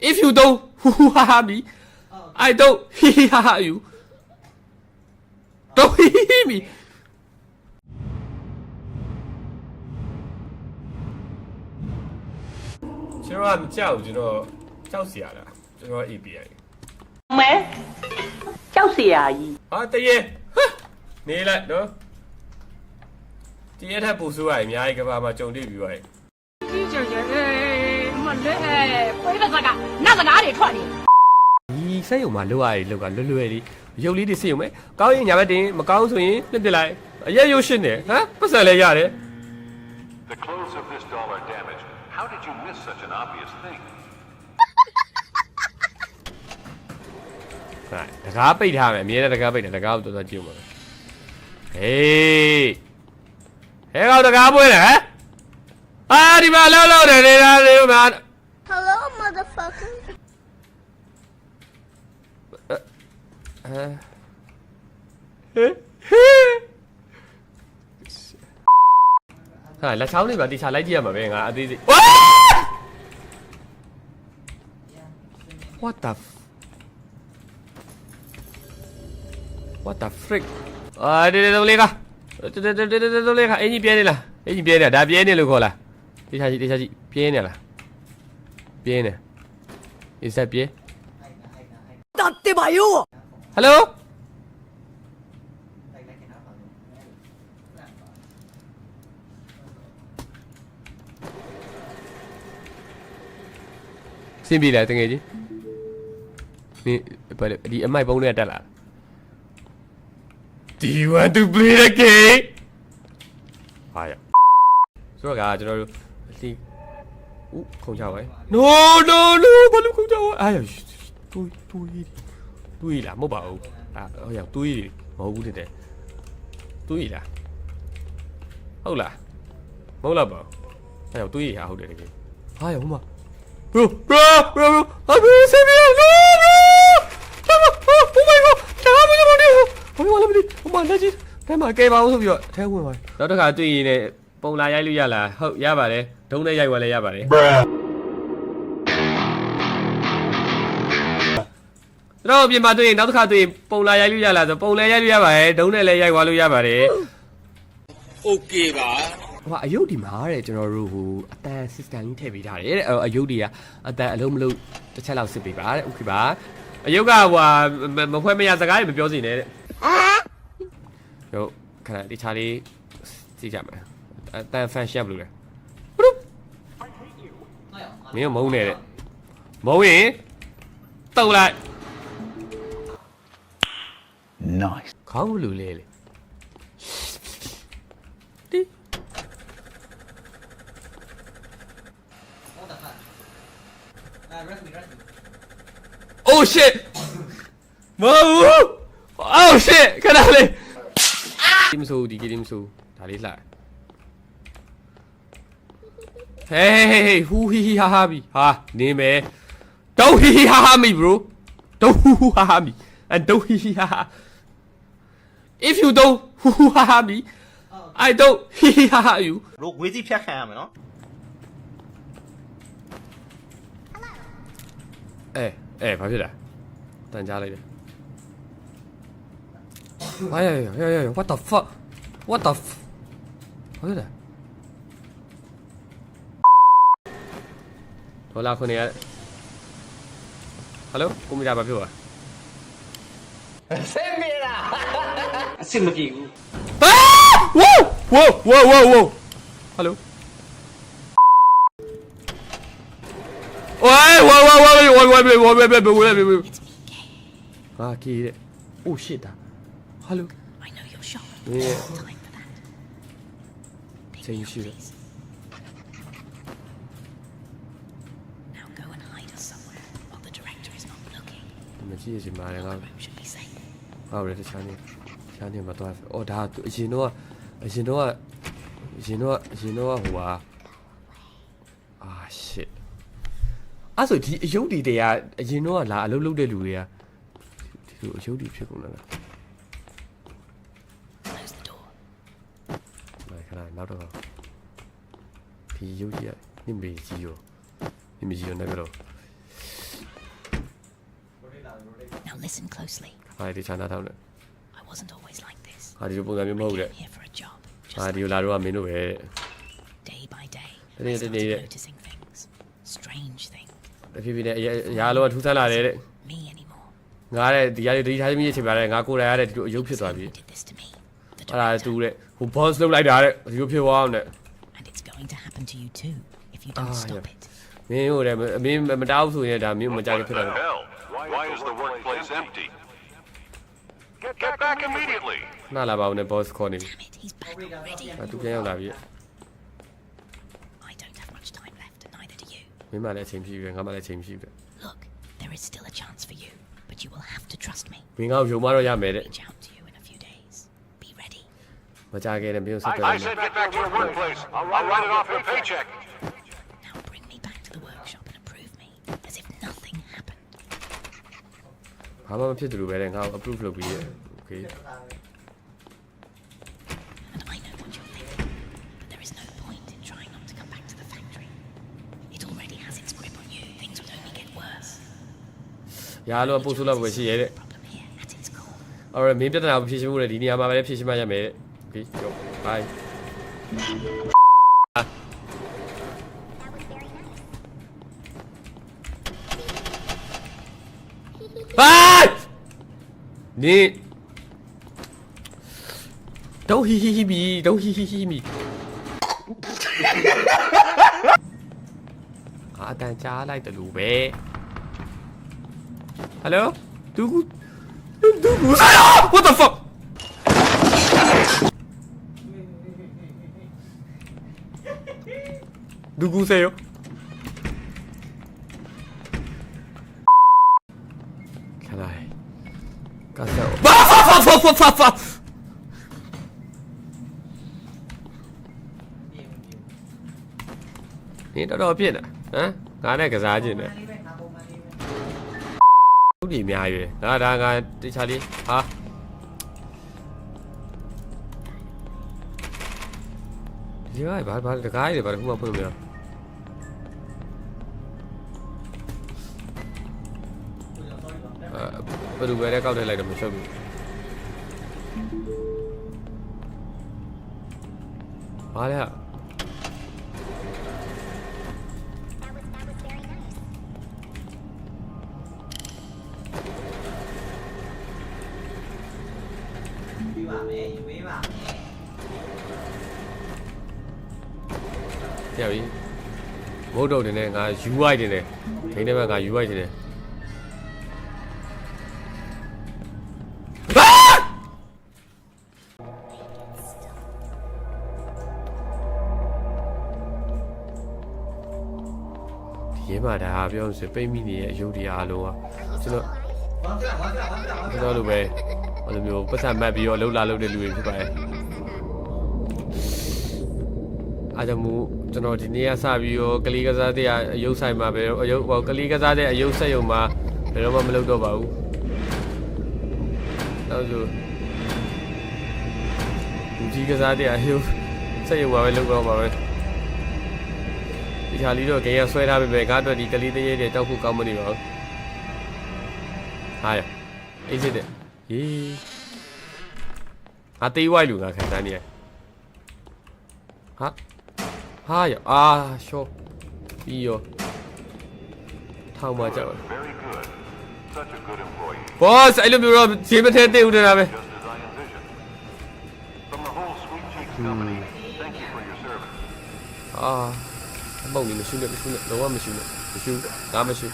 if you don't hoo hoo ha ha me I don't hee hee ha ha you don't hee hee hee me ကျွန်တော်ကမကြောက်ဘူးကျွန်တော်ကြောက်เสียလားကျွန်တော် API မဲကြောက်เสียကြီး ဟာတရေဟမ်နေလိုက်နော်တရေထပ်ပူဆိုးရအများကြီးကဘာမှာကြုံတွေ့ပြီးသွားရင် ကြီးကျယ်ကျယ်အေး မလဲကိုယ်ကစကားနတ်စကားတွေထွက်နေဒီစက်ရုံမှာလောက်ရည်လောက်ကလွယ်လွယ်လေးရုပ်လေးတွေစစ်ရုံပဲကောင်းရင်ညာဘက်တင်မကောင်းဆိုရင်ပြစ်ပြလိုက်အရက်ရုပ်ရှင်းတယ်ဟမ်ပတ်စံလည်းရတယ် The close of this dollar damage. How did you miss such an obvious thing? ဟာတကားပိတ်ထားမယ်အမြဲတမ်းတကားပိတ်တယ်တကားကိုတော်တော်ကြည့်မှာဟေးဟဲကောင်တကားပွင့်တယ်ဟမ် အာဒီမှာလောက်လောက်တယ်နေတာလေမှာ Hello, motherfucker. ဟာလက်ချောင်းလေးပါတီချလိုက်ကြည့်ရမှာပဲငါအသေးသေး What the f- What the frick အာဒီဒီလေးကဒီဒီဒီဒီဒီလေးကအင်ကြီးပြဲနေလားအင်ကြီးပြဲနေတာဒါပြဲနေလို့ခေါ်လား တေချာကြည့်တေချာကြည့်ပြဲနေလားပြဲနေ Is that ပြဲတတ်တယ်ပါယော Hello စင်ပြီလားတကယ်ကြီးဒီဘာလဲဒီအမိုက်ပုံးတွေကတက်လာ Do you want to play the game ဟာရဆိုတော့ကကျွန်တော်တို့ ဒီဦးခုံချပါ No no no ဘာလို့ခုံချပါအားရတူးတူးတူးလာမဟုတ်ပါဘူးအာဟိုရတူးမဟုတ်ဘူးတဲ့တူးလာဟုတ်လားမဟုတ်လားပါအဲ့တော့တူးရဟုတ်တယ်တကယ်ဟာရဟိုမှာ bro bro bro bro I'm saving you no bro oh my god ဒါမှမဟုတ်ဘူးဘာလို့လဲမသိဟိုမှာလက်ကြီးထဲမှာကဲပါအောင်ဆိုပြီးတော့ထဲဝင်သွားနောက်တစ်ခါတွေ့ရင်လည်း ပုံလာရိုက်လို့ရလားဟုတ်ရပါတယ်ဒုံးနဲ့ရိုက်သွားလဲရပါတယ် ကျွန်တော်အပြင်မှာတွေ့ရင်နောက်တစ်ခါတွေ့ရင်ပုံလာရိုက်လို့ရလားဆိုပုံလည်းရိုက်လို့ရပါတယ်ဒုံးနဲ့လည်းရိုက်သွားလို့ရပါတယ်โอเคပါဟိုအယုတ်ဒီမှာတဲ့ကျွန်တော်တို့ဟိုအတန် system ကြီးထည့်ပေးထားတယ်တဲ့အဲ့တော့အယုတ်တွေကအတန်အလုံးမလုံးတစ်ချက်လောက်စစ်ပေးပါတဲ့โอเคပါအယုတ်ကဟိုဟာမမဖွဲမရစကားတွေမပြောစီနဲ့တဲ့ဟုတ်ခဏတခြားလေးကြည့်ကြမယ် ただ三しゃぶるね。ブルッ没有谋你的，谋你，斗来。Nice，考虑来了。Oh shit！冇，Oh shit！佢哪里？點數？點幾點數？哪裡嚟？လေးလှဟေးဟေးဟေးဟူဟီဟီဟာဟာဘီဟာနေမယ် Don't hee hee ha ha me bro Don't hoo hoo ha ha me and don't hee hee ha ha If you don't hoo hoo ha ha me I don't hee hee ha ha you တို့ငွေစီဖြတ်ခံရမယ်နော် အဲအဲဘာဖြစ်လဲတန်ကြားလိုက်တယ်哎呀呀呀呀呀！What the fuck? What the? Fဘာဖြစ်လဲ ဒေါ်လာ900ဟယ်လိုကွန်ပျူတာဘာဖြစ်သွားစင်ပြေလားအဆင်မပြေဘူးဘာဝိုးဝိုးဝိုးဝိုးဝိုးဟယ်လိုโอ้ยว้าวๆๆๆๆๆๆๆๆอ่ากีเด้โอ้ชิตาฮัลโหล I know you're shot. Yeah. Change you. မကြည့်ရစီမှာလည်းတော့ဟုတ်တယ်တခြားနေတခြားနေမသွားအော်ဒါအရင်တော့အရင်တော့အရင်တော့အရင်တော့ဟိုပါအာ shit အဲ့ဆိုဒီအယုတ်တီတွေကအရင်တော့လာအလုပ်လုပ်တဲ့လူတွေကဒီလိုအယုတ်တီဖြစ်ကုန်လားခဏနောက်တော့ဒီရုပ်ကြီးကနိမေကြီးရောနိမေကြီးရောနောက်တော့ Listen closely. ဟာဒီချာနာထောင်းတယ် I wasn't always like this. ဟာဒီလိုပုံစံမျိုးမဟုတ် I တဲ့ came here for a job. ဟာ Just ဒီလိုလာတော့ကမင်းတို့ပဲတဲ့ day by day. Đây, đây, I đây, started đây, đây. noticing things. Strange things. တဖြည်းဖြည်းနဲ့အရာအရာလုံးကထူးဆန်းလာတယ်တဲ့ Me anymore. ငါတဲ့ဒီရည်ဒီထားမိရဲ့ချိန်ပါတဲ့ငါကိုယ်တိုင်ရတဲ့ဒီလိုအယုတ်ဖြစ်သွားပြီ Did this to me. The အဲ့ဒါ director. တူတဲ့ဟို boss လုပ်လိုက်တာတဲ့ဒီလိုဖြစ်သွားအောင်တဲ့ And it's going to happen to you too if you don't Ah, stop yeah. it. မင်းတို့လည်းမင်းမတောက်ဆိုရင်ဒါမင်းမကြိုက်ဖြစ်တာ What the hell? Why is the workplace empty? Get, get back immediately! နှလာပါ ဦးနဲ့ boss ခေါ်နေပြီ Damn it, he's back already. အတူပြန်ရောက်လာပြီ I don't have much time left, and neither do you. မင်းမလည်းအချိန်ဖြစ်ပြီငါမလည်းအချိန်ဖြစ်ပြီ Look, there is still a chance for you, but you will have to trust me. မင်းကတော့ယုံမတော့ရမယ်တဲ့ Reach out to you in a few days. Be ready. မကြခဲ့တဲ့မင်းကိုဆက် I, သွယ် I လိုက်မယ် said get back to your workplace. I'll, I'll write it off your paycheck. ဘာမှမဖြစ်သလိုပဲတဲ့ငါ့ကို approve လုပ်ပြီးရဲ့ okay And I know what you're thinking, but there is no point in trying not to come back to the factory. It already has its grip on you. Things would only get worse. ရာလုံးပို့ဆိုးလောက်ပဲရှိရဲ့တဲ့ Problem here at its core. အော်ရမင်းပြဿနာကိုဖြေရှင်းဖို့လေဒီနေရာမှာပဲဖြေရှင်းမှရမယ်တဲ့ okay ကြော bye 아! 니. 도히히히미, 도히히히미. 아, 난 잘라이더 루베. 할로? 누구? 누구세요? What the fuck? 누구세요? ကဆောဘာဖာဖာဖာဖာဖာနေတော့တော့ပြစ်တာဟမ်ငါနဲ့ကစားခြင်းနဲ့ဟုတ်ပြီအများကြီးပဲငါဒါငါတခြားလေးဟာဒီကဘာဘာတကားကြီးတွေဘာတစ်ခုမှဖွင့်မရအဲ ဘယ်လိုပဲလဲကောက်ထည့်လိုက်တော့မရှုပ်ဘူးဘာလဲဟာပြီးပါမယ်ယူပေးပါမယ်ရပြီမဟုတ်တော့တယ်နဲ့ငါ UI တင်တယ်ခိန်းထဲမှာငါ UI တင်တ ယ်ဒီမှာဒါပြောလို့ဆိုပိတ်မိနေရဲ့အယုတ်တရားအလုံးကကျွန်တော်ဝမ်းပြဝမ်းပြဝမ်းပြဝမ်းပြကျွန်တော်လိုပဲဟိုလိုမျိုးပတ်စံမတ်ပြီးတော့လှုပ်လာလှုပ်တဲ့လူတွေဖြစ်ပါတယ်အားကြောင့်မို့ကျွန်တော်ဒီနေ့ကစပြီးတော့ကလေးကစားတဲ့အယုတ်ဆိုင်မှာပဲအယုတ်ဟိုကလေးကစားတဲ့အယုတ်ဆက်ယုံမှာဘယ်တော့မှမလုပ်တော့ပါဘူးနောက်ဆိုလူကြီးကစားတဲ့အယုတ်ဆက်ယုံမှာပဲလုပ်တော့ပါပဲ ဒီခါလေးတော့ဂိမ်းရဆွဲထားပြီပဲငါအတွက်ဒီကလေးတရေတွေတောက်ဖို့ကောင်းမနေပါဘူးဟာရအေးစစ်တဲ့ယေးအသေးဝိုက်လူငါခံစားနေရဟာ ဟာရအာရှော့ပြီးရောထောင်မှာကြောက် Very good. Such a good employee, ဘော့အဲ့လိုမျိုးတော့ဈေးမထဲသိဦးနေတာပဲ just as I envisioned. From the whole Sweet Cheeks company, thank you for your service. အာအ မောက်နေမရှိနဲ့မရှိနဲ့တော့မရှိနဲ့မရှိဘူးငါမရှိ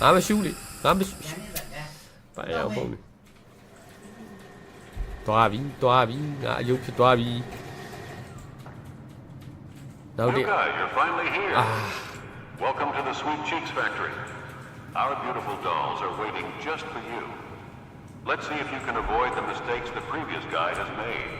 ငါမရှိလေငါမရှိ ညနေပဲ ပါရအောင်ပုံနေတွားပြီတွားပြီငါအယုတ်ဖြစ်တွားပြီနောက် New တစ် guy, you're finally here. Welcome to the Sweet Cheeks factory. Our beautiful dolls are waiting just for you. Let's see if you can avoid the mistakes the previous guy has made.